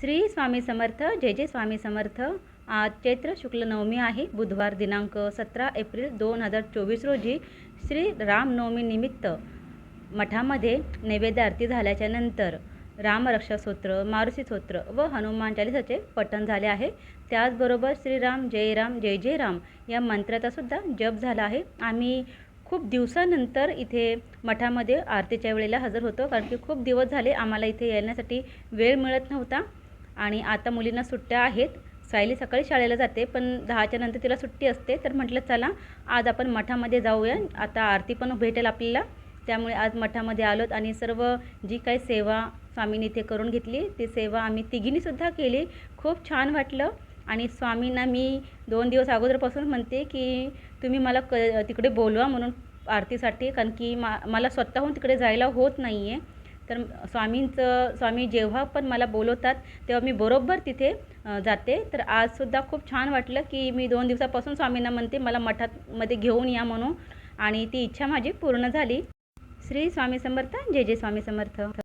श्री स्वामी समर्थ जय जय स्वामी समर्थ. आज चैत्र शुक्ल नवमी आहे. बुधवार दिनांक सतरा एप्रिल दोन हजार चोवीस रोजी श्री रामनवमीनिमित्त मठामध्ये नैवेद्य आरती झाल्याच्यानंतर रामरक्षा स्तोत्र मारुती स्तोत्र व हनुमान चालिसाचे पठण झाले आहे. त्याचबरोबर श्रीराम जय राम जय जय राम या मंत्राचा सुद्धा जप झाला आहे. आम्ही खूप दिवसानंतर इथे मठामध्ये आरतीच्या वेळेला हजर होतो कारण की खूप दिवस झाले आम्हाला इथे येण्यासाठी वेळ मिळत नव्हता. आणि आता मुलींना सुट्ट्या आहेत. सायली सकाळी शाळेला जाते पण दहाच्या नंतर तिला सुट्टी असते. तर म्हटलं चला आज आपण मठामध्ये जाऊया. आता आरती पण भेटेल आपल्याला. त्यामुळे आज मठामध्ये आलोत आणि सर्व जी काही सेवा स्वामींनी इथे करून घेतली ती सेवा आम्ही तिघींनीसुद्धा केली. खूप छान वाटलं. आणि स्वामींना मी दोन दिवस अगोदरपासून म्हणते की तुम्ही मला क तिकडे बोलवा म्हणून आरतीसाठी कारण की मा मला स्वतःहून तिकडे जायला होत नाही आहे तर स्वामींचं स्वामी जेव्हा पण मला बोलवतात तेव्हा मी बरोबर तिथे जाते. तर आजसुद्धा खूप छान वाटलं की मी दोन दिवसापासून स्वामींना म्हणते मला मठातमध्ये घेऊन या म्हणून. आणि ती इच्छा माझी पूर्ण झाली. श्री स्वामी समर्थ जय जय स्वामी समर्थ.